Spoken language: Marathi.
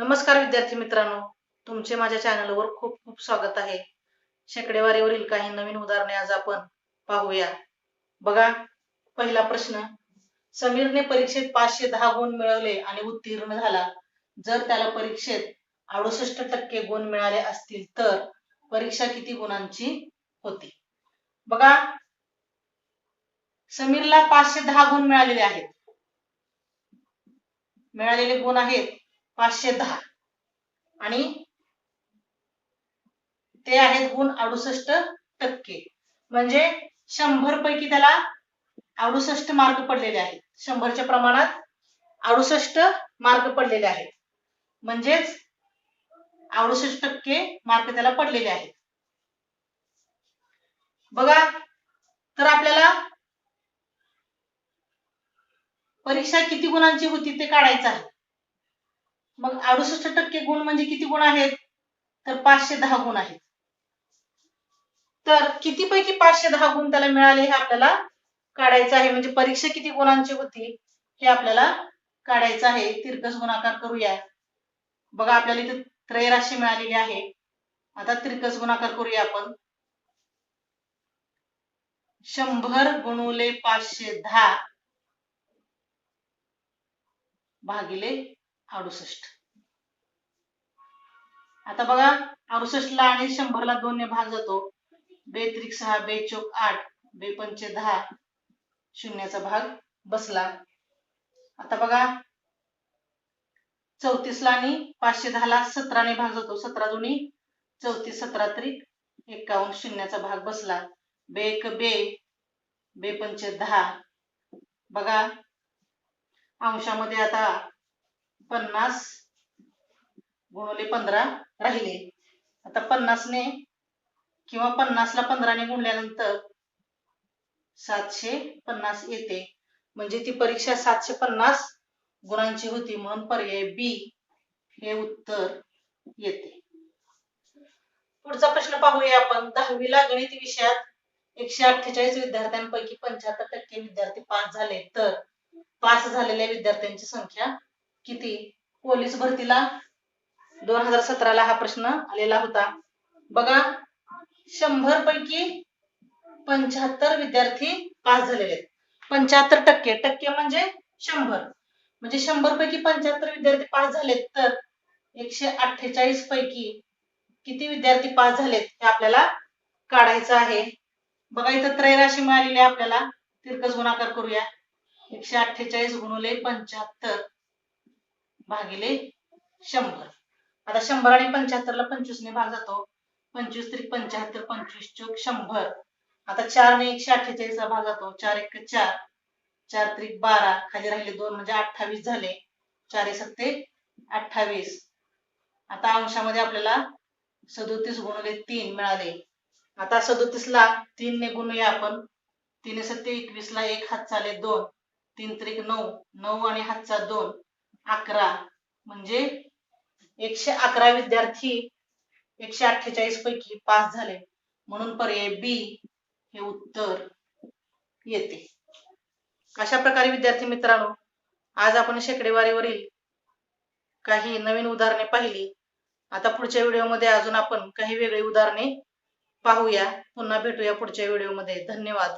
नमस्कार विद्यार्थी मित्रांनो. तुमचे माझ्या चॅनलवर खूप खूप स्वागत आहे. शेकडेवारीवरील काही नवीन उदाहरणे आज आपण पाहूया. बघा पहिला प्रश्न. समीरने परीक्षेत पाचशे दहा गुण मिळवले आणि उत्तीर्ण झाला. जर त्याला परीक्षेत अडुसष्ट टक्के गुण मिळाले असतील तर परीक्षा किती गुणांची होती? बघा समीरला पाचशे दहा गुण मिळालेले आहेत. मिळालेले गुण आहेत पाचशे दहा. आणि ते आहेत गुण अडुसष्ट टक्के. म्हणजे शंभर पैकी त्याला अडुसष्ट मार्क पडलेले आहेत. शंभरच्या प्रमाणात अडुसष्ट मार्क पडलेले आहेत. म्हणजेच अडुसष्ट टक्के मार्क त्याला पडलेले आहेत. बघा तर आपल्याला परीक्षा किती गुणांची होती ते काढायचं आहे. मग अडुसष्ट टक्के गुण म्हणजे किती गुण आहेत? तर पाचशे दहा गुण आहेत. तर किती पैकी पाचशे दहा गुण त्याला मिळाले हे आपल्याला काढायचं आहे? म्हणजे परीक्षा किती गुणांची होती हे आपल्याला काढायचं आहे. तिरकस गुणाकार करूया. बघा आपल्याला इथे त्रयराशी मिळालेली आहे. आता तिरकस गुणाकार करूया आपण. शंभर गुणुले पाचशे दहा भागिले अडुसष्ट. आता बघा अडुसष्टला आणि शंभरला दोनने भाग जातो. बे त्रिक सहा बेचोक आठ बेपंचे दहा शून्याचा भाग बसला. आता बघा चौतीसला आणि पाचशे दहाला सतराने भाग जातो. सतरा दोन्ही चौतीस सतरा त्रिक एकावन्न शून्याचा भाग बसला. बे एक बे बेपंचे दहा. बघा अंशामध्ये आता पन्नास गुणवले पंधरा राहिले. आता पन्नासने किंवा पन्नासला पंधराने गुणल्यानंतर सातशे पन्नास येते. म्हणजे ती परीक्षा सातशे पन्नास गुणांची होती म्हणून पर्याय बी हे उत्तर येते. पुढचा प्रश्न पाहूया आपण. दहावीला गणित विषयात एकशे अठ्ठेचाळीस विद्यार्थ्यांपैकी पंच्याहत्तर टक्के विद्यार्थी पास झाले. तर पास झालेल्या विद्यार्थ्यांची संख्या किती? पोलीस भरतीला दोन हजार सतराला हा प्रश्न आलेला होता. बघा शंभर पैकी पंच्याहत्तर विद्यार्थी पास झालेले आहेत. पंच्याहत्तर टक्के. टक्के म्हणजे शंभर. म्हणजे शंभर पैकी पंच्याहत्तर विद्यार्थी पास झालेत तर एकशे अठ्ठेचाळीस पैकी किती विद्यार्थी पास झालेत हे आपल्याला काढायचं आहे. बघा इथं त्रैराशी मिळालेली आहे आपल्याला. तिरकस गुणाकार करूया. एकशे अठ्ठेचाळीस गुणुले पंच्याहत्तर. भागिले शंभर. आता शंभर आणि पंच्याहत्तरला पंचवीसने भाग जातो. पंचवीस त्रिक पंच्याहत्तर पंचवीस चौक शंभर. आता चार ने एकशे अठ्ठेचाळीसला भाग जातो. चार एक चार. चार त्रिक बारा. खाली राहिले दोन म्हणजे अठ्ठावीस झाले. चार सत्ते अठ्ठावीस. आता अंशामध्ये आपल्याला सदोतीस गुणले तीन मिळाले. आता सदोतीस ला तीन ने गुणूया आपण. तीन सत्ते एकवीस ला एक हात चाले दोन. तीन त्रिक नऊ. नऊ आणि हातचा दोन. अकरा. म्हणजे एकशे अकरा विद्यार्थी एकशे अठ्ठेचाळीस पैकी पास झाले. म्हणून पर्याय बी हे उत्तर येते. अशा प्रकारे विद्यार्थी मित्रांनो आज आपण शेकडेवारीवरील काही नवीन उदाहरणे पाहिली. आता पुढच्या व्हिडिओमध्ये अजून आपण काही वेगळी उदाहरणे पाहूया. पुन्हा भेटूया पुढच्या व्हिडिओमध्ये. धन्यवाद.